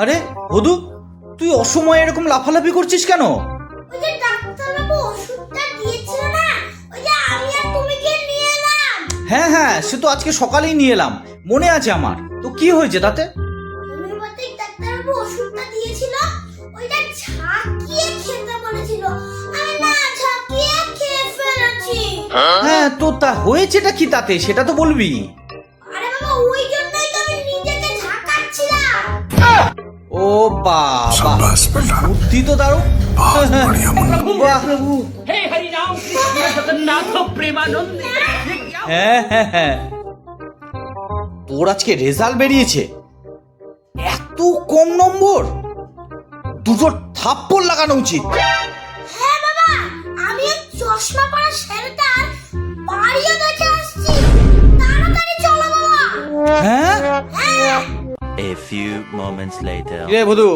আরে হদু তুই অসময়ে এরকম লাফালাফি করছিস কেন? ওই যে ডাক্তারবাবু ওষুধটা দিয়েছিল না ওই যে আমি আর তুমি গিয়ে নিয়ে এলাম। হ্যাঁ হ্যাঁ সে তো আজকে সকালেই নিয়ে এলাম। মনে আছে আমার। তো কি হয়েছে তাতে? হোমিওপ্যাথিক ডাক্তারবাবু ওষুধটা দিয়েছিল ওইটা ঝাঁকিয়ে খেতে বলেছিল। আমি না ঝাঁকিয়ে খেয়ে ফেলেছি। হ্যাঁ তো তা হয়েছেটা কি তাতে? সেটা তো বলবি। বাবা। তো দারুণ। হ্যাঁ হ্যাঁ হ্যাঁ। তোর আজকে রেজাল্ট বেরিয়েছে। এত কম নম্বর। দুটো থাপ্পড় লাগানো উচিত। A few moments later. রে বধু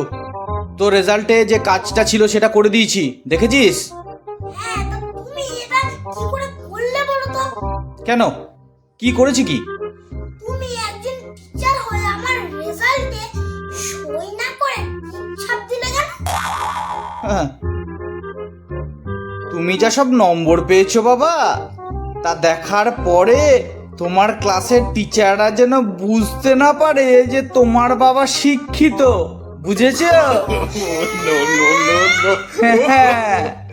তোর রেজাল্টে যে কাজটা ছিল সেটা করে দিয়েছি দেখেছিস? হ্যাঁ কেন? কি করেছি কি? তুমি একজন টিচার হয়ে আমার রেজাল্টে সই না করে ছাপ দিলে কেন? হ্যাঁ। তুমি যা সব নম্বর পেয়েছ বাবা তা দেখার পরে তোমার ক্লাসের টিচাররা যেন বুঝতে না পারে যে তোমার বাবা শিক্ষিত বুঝেছ? হ্যাঁ।